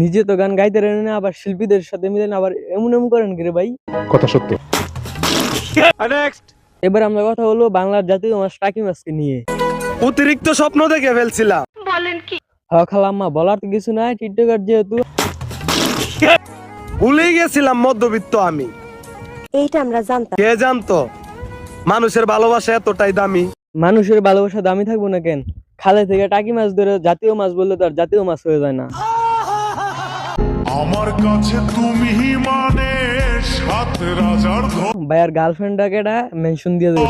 নিজে তো গান গাইতে রেন আবার শিল্পীদের সাথে মিলেন আবার এমন এমন করেন গিরে ভাই? কথা সত্য। এবার আমরা কথা হলো বাংলার জাতীয় মাছ টাকি মাছকে নিয়ে। অতিরিক্ত স্বপ্ন দেখে ফেলছিলাম। বলেন কি? হ্যাঁ বলার তো কিছু নাই টিকটকার যেহেতু। ভুলে গেছিলাম মধ্যবিত্ত আমি। এইটা আমরা জানতাম। কে জানতো? মানুষের ভালোবাসা এতটাই দামি। মানুষের ভালোবাসা দামি থাকব না কেন? খালে থেকে টাকি মাছ ধরে জাতীয় মাছ বললে তো আর জাতীয় মাছ হয়ে যায় না। আমার কাছে তুমি মানে সাত রাজার ভাইয়ার গার্লফ্রেন্ডটাকে এটা মেনশন দিয়ে দেবে।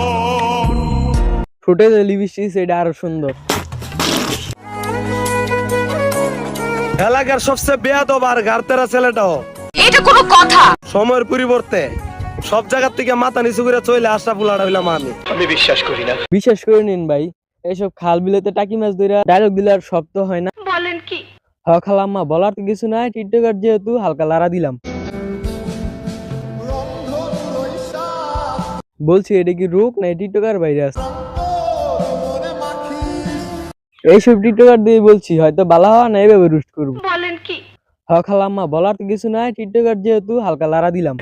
ফুটে যে লিপস্টিক সেটা আরও সুন্দর। এলাকার সবচেয়ে বেয়াদব আর গার্তেরা ছেলেটাও এটা কোনো কথা। সময়ের পরিবর্তে সব জায়গার থেকে মাথা নিচু করে চলে আসা পুলাটা হইলাম আমি বিশ্বাস করি না। বিশ্বাস করে নিন ভাই এইসব খাল বিলেতে টাকি মাছ ধরে ডায়লগ দিলে আর শক্ত হয় না। বলেন কি? হ খালাম্মা বলার তো কিছু নাই টিকটকার যেহেতু হালকা লারা দিলাম। বলছি এটা কি রোগ না টিকটকার ভাইরাস এইসব টিকটকার দিয়ে বলছি হয়তো বালা হওয়া না এভাবে রুস্ট করব। বলেন কি? হ খালাম্মা বলার তো কিছু নাই টিকটকার যেহেতু হালকা লারা দিলাম।